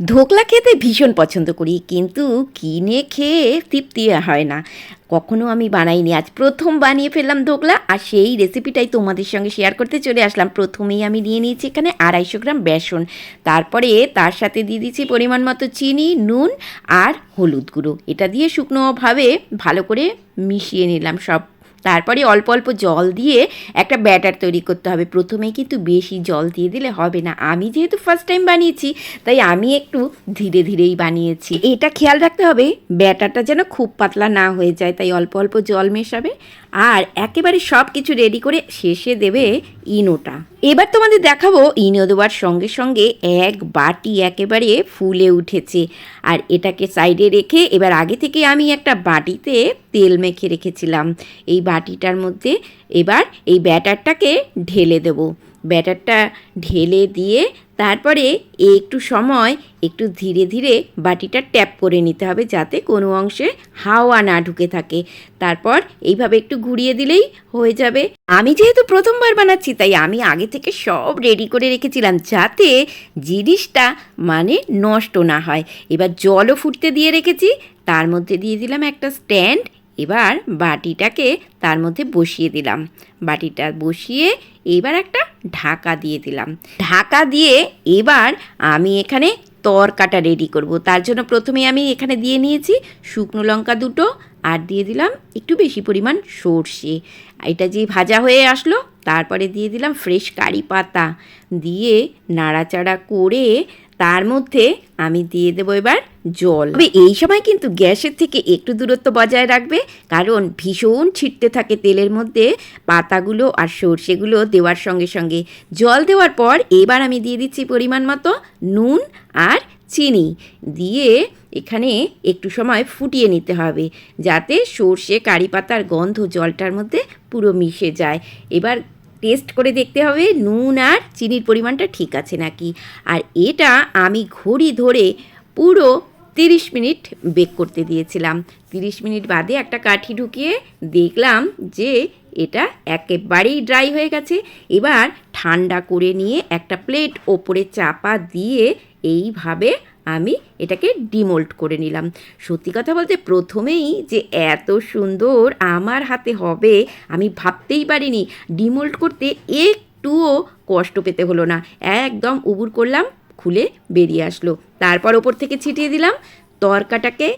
ধোকলা খেতে ভীষণ পছন্দ করি, কিন্তু কিনে খেয়ে তৃপ্তি হয় না। কখনো আমি বানাইনি, আজ প্রথম বানিয়ে ফেললাম ধোকলা, আর সেই রেসিপিটাই তোমাদের সঙ্গে শেয়ার করতে চলে আসলাম। প্রথমেই আমি নিয়ে নিয়েছি এখানে আড়াইশো গ্রাম বেসন, তারপরে তার সাথে দিয়ে দিচ্ছি পরিমাণ মতো চিনি, নুন, আর হলুদ গুঁড়ো। এটা দিয়ে শুকনোভাবে ভালো করে মিশিয়ে নিলাম সব তারপরে অল্প অল্প জল দিয়ে একটা ব্যাটার তৈরি করতে হবে। প্রথমেই কিন্তু বেশি জল দিয়ে দিলে হবে না। আমি যেহেতু ফার্স্ট টাইম বানিয়েছি, তাই আমি একটু ধীরে ধীরেই বানিয়েছি। এটা খেয়াল রাখতে হবে, ব্যাটারটা যেন খুব পাতলা না হয়ে যায়, তাই অল্প অল্প জল মেশাবে আর একেবারে সব কিছু রেডি করে শেষে দেবে ইনোটা। এবার তোমাদের দেখাবো ইনো দেওয়ার সঙ্গে সঙ্গে এক বাটি একেবারে ফুলে উঠেছে। আর এটাকে সাইডে রেখে এবার আগে থেকে আমি একটা বাটিতে তেল মেখে রেখেছিলাম। এই বাটিটার মধ্যে এবার এই ব্যাটারটাকে ঢেলে দেবো। ব্যাটারটা ঢেলে দিয়ে তারপরে একটু সময় একটু ধীরে ধীরে বাটিটা ট্যাপ করে নিতে হবে যাতে কোনো অংশে হাওয়া না ঢুকে থাকে। তারপর এইভাবে একটু ঘুরিয়ে দিলেই হয়ে যাবে। আমি যেহেতু প্রথমবার বানাচ্ছি, তাই আমি আগে থেকে সব রেডি করে রেখেছিলাম যাতে জিনিসটা মানে নষ্ট না হয়। এবার জলও ফুটতে দিয়ে রেখেছি, তার মধ্যে দিয়ে দিলাম একটা স্ট্যান্ড এবার বাটিটাকে তার মধ্যে বসিয়ে দিলাম। বাটিটা বসিয়ে এবার একটা ঢাকা দিয়ে দিলাম। ঢাকা দিয়ে এবার আমি এখানে তরকাটা রেডি করব। তার জন্য প্রথমে আমি এখানে দিয়ে নিয়েছি শুকনো লঙ্কা দুটো আর দিয়ে দিলাম একটু বেশি পরিমাণ সর্ষে। এটা যে ভাজা হয়ে আসলো, তারপরে দিয়ে দিলাম ফ্রেশ কারি পাতা। দিয়ে নাড়াচাড়া করে তার মধ্যে আমি দিয়ে দেবো এবার জল। তবে এই সময় কিন্তু গ্যাসের থেকে একটু দূরত্ব বজায় রাখবে, কারণ ভীষণ ছিটতে থাকে তেলের মধ্যে পাতাগুলো আর সর্ষেগুলো দেওয়ার সঙ্গে সঙ্গে। জল দেওয়ার পর এবার আমি দিয়ে দিচ্ছি পরিমাণ মতো নুন আর চিনি। দিয়ে এখানে একটু সময় ফুটিয়ে নিতে হবে, যাতে সর্ষে কারি পাতার গন্ধ জলটার মধ্যে পুরো মিশে যায়। এবার টেস্ট করে দেখতে হবে, নুন আর চিনির পরিমাণটা ঠিক আছে নাকি? আর এটা আমি ঘড়ি ধরে পুরো তিরিশ মিনিট বেক করতে দিয়েছিলাম। তিরিশ মিনিট বাদে একটা কাঠি ঢুকিয়ে দেখলাম যে এটা একেবারেই ড্রাই হয়ে গেছে। এবার ঠান্ডা করে নিয়ে একটা প্লেট ওপরে চাপা দিয়ে এইভাবে আমি এটাকে ডিমোল্ট করে নিলাম। সত্যি কথা বলতে প্রথমেই যে এত সুন্দর আমার হাতে হবে, আমি ভাবতেই পারিনি। ডিমোল্ট করতে একটুও কষ্ট পেতে হলো না। একদম উবুর করলাম, খুলে বেরিয়ে আসলো। তারপর ওপর থেকে ছিটিয়ে দিলাম তরকাটাকে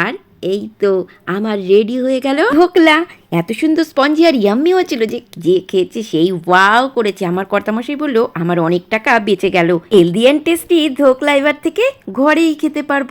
আর এই তো আমার রেডি হয়ে গেল। ঢোকলা এত সুন্দর স্পঞ্জি আর ইয়াম্মি হয়েছিল যে যে খেয়েছে সেই ওয়াও করেছে। আমার কর্তামশাই বলল, আমার অনেক টাকা বেঁচে গেল। হেলদি অ্যান্ড টেস্টি ধোকলা এবার থেকে ঘরেই খেতে পারব।